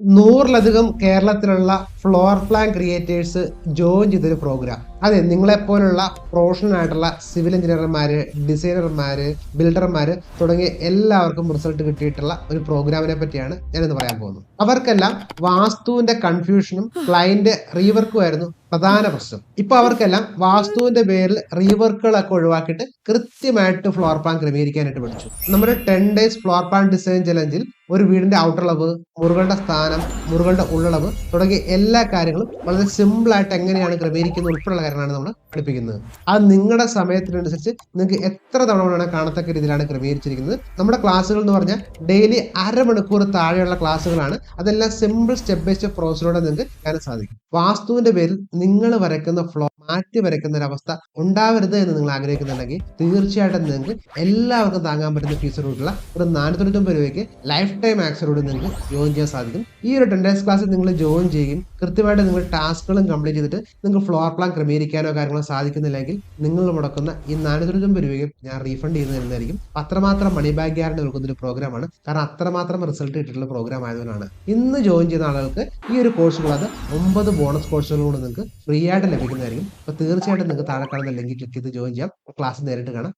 നൂറിലധികം കേരളത്തിലുള്ള floor plan creators join ചെയ്തൊരു പ്രോഗ്രാം അതെ നിങ്ങളെപ്പോലുള്ള പ്രൊഫഷണൽ ആയിട്ടുള്ള സിവിൽ എഞ്ചിനീയർമാര് ഡിസൈനർമാര് ബിൽഡർമാര് തുടങ്ങിയ എല്ലാവർക്കും റിസൾട്ട് കിട്ടിയിട്ടുള്ള ഒരു പ്രോഗ്രാമിനെ പറ്റിയാണ് ഞാനിന്ന് പറയാൻ പോകുന്നത്. അവർക്കെല്ലാം വാസ്തുവിന്റെ കൺഫ്യൂഷനും ക്ലയന്റ് റീവർക്കും ആയിരുന്നു പ്രധാന പ്രശ്നം. ഇപ്പൊ അവർക്കെല്ലാം വാസ്തുവിന്റെ പേരിൽ റീവർക്കുകളൊക്കെ ഒഴിവാക്കിയിട്ട് കൃത്യമായിട്ട് ഫ്ലോർ പ്ലാൻ ക്രമീകരിക്കാനായിട്ട് പഠിച്ചു. നമ്മുടെ ten days floor plan design ചലഞ്ചിൽ ഒരു വീടിന്റെ ഔട്ടർ അളവ് മുറുകളുടെ സ്ഥാനം മുറുകളുടെ ഉള്ളളവ് തുടങ്ങിയ എല്ലാ കാര്യങ്ങളും വളരെ സിമ്പിൾ ആയിട്ട് എങ്ങനെയാണ് ക്രമീകരിക്കുന്നത് ഉൾപ്പെടെയുള്ള കാര്യങ്ങളാണ് നമ്മൾ പഠിപ്പിക്കുന്നത്. അത് നിങ്ങളുടെ സമയത്തിനനുസരിച്ച് നിങ്ങൾക്ക് എത്ര തവണ വേണം കാണത്തക്ക രീതിയിലാണ് ക്രമീകരിച്ചിരിക്കുന്നത്. നമ്മുടെ ക്ലാസ്സുകൾ എന്ന് പറഞ്ഞാൽ ഡെയിലി അരമണിക്കൂർ താഴെയുള്ള ക്ലാസ്സുകളാണ്. അതെല്ലാം സിമ്പിൾ സ്റ്റെപ്പ് ബൈ സ്റ്റെപ്പ് പ്രോസസ്സിലൂടെ നിങ്ങൾക്ക് കാണാൻ സാധിക്കും. വാസ്തുവിന്റെ പേരിൽ നിങ്ങൾ വരയ്ക്കുന്ന ഫ്ലോ മാറ്റി അവസ്ഥ ഉണ്ടാവരുത് എന്ന് നിങ്ങൾ ആഗ്രഹിക്കുന്നുണ്ടെങ്കിൽ തീർച്ചയായിട്ടും നിങ്ങൾക്ക് എല്ലാവർക്കും താങ്ങാൻ പറ്റുന്ന ഫീസോടുള്ള ഒരു നാനൂറ്റൊമ്പത് രൂപയ്ക്ക് ലൈഫ് ടൈം ആക്സറോട് നിങ്ങൾക്ക് ജോയിൻ ചെയ്യാൻ സാധിക്കും. ഈ ഒരു ടെൻ ഡേയ്സ് ക്ലാസ്സിൽ നിങ്ങൾ ജോയിൻ ചെയ്യും കൃത്യമായിട്ട് നിങ്ങൾ ടാസ്കുകളും കംപ്ലീറ്റ് ചെയ്തിട്ട് നിങ്ങൾ ഫ്ലോർ പ്ലാൻ ക്രമീകരിക്കാനോ കാര്യങ്ങളോ സാധിക്കുന്നില്ലെങ്കിൽ നിങ്ങൾ മുടക്കുന്ന ഈ നാനൂറ്റൊമ്പത് രൂപയ്ക്ക് ഞാൻ റീഫണ്ട് ചെയ്യുന്നതായിരിക്കും അത്രമാത്രം മണി ബാഗ് ഗ്യാരണ്ടി നൽകുന്ന ഒരു പ്രോഗ്രാമാണ് കാരണം അത്രമാത്രം റിസൾട്ട് കിട്ടിയിട്ടുള്ള പ്രോഗ്രാം ആയതുകൊണ്ടാണ്. ഇന്ന് ജോയിൻ ചെയ്യുന്ന ആളുകൾക്ക് ഈ ഒരു കോഴ്സുകൾ അത് ഒമ്പത് ബോണസ് കോഴ്സുകൾ കൂടെ നിങ്ങൾക്ക് ഫ്രീ ആയിട്ട് ലഭിക്കുന്നതായിരിക്കും. അപ്പോൾ തീർച്ചയായിട്ടും നിങ്ങൾക്ക് താഴെ കാണുന്ന ലിങ്കിൽ ക്ലിക്ക് ചെയ്ത് ജോയിൻ ചെയ്യാം. ക്ലാസ് നേരിട്ട് കാണാം.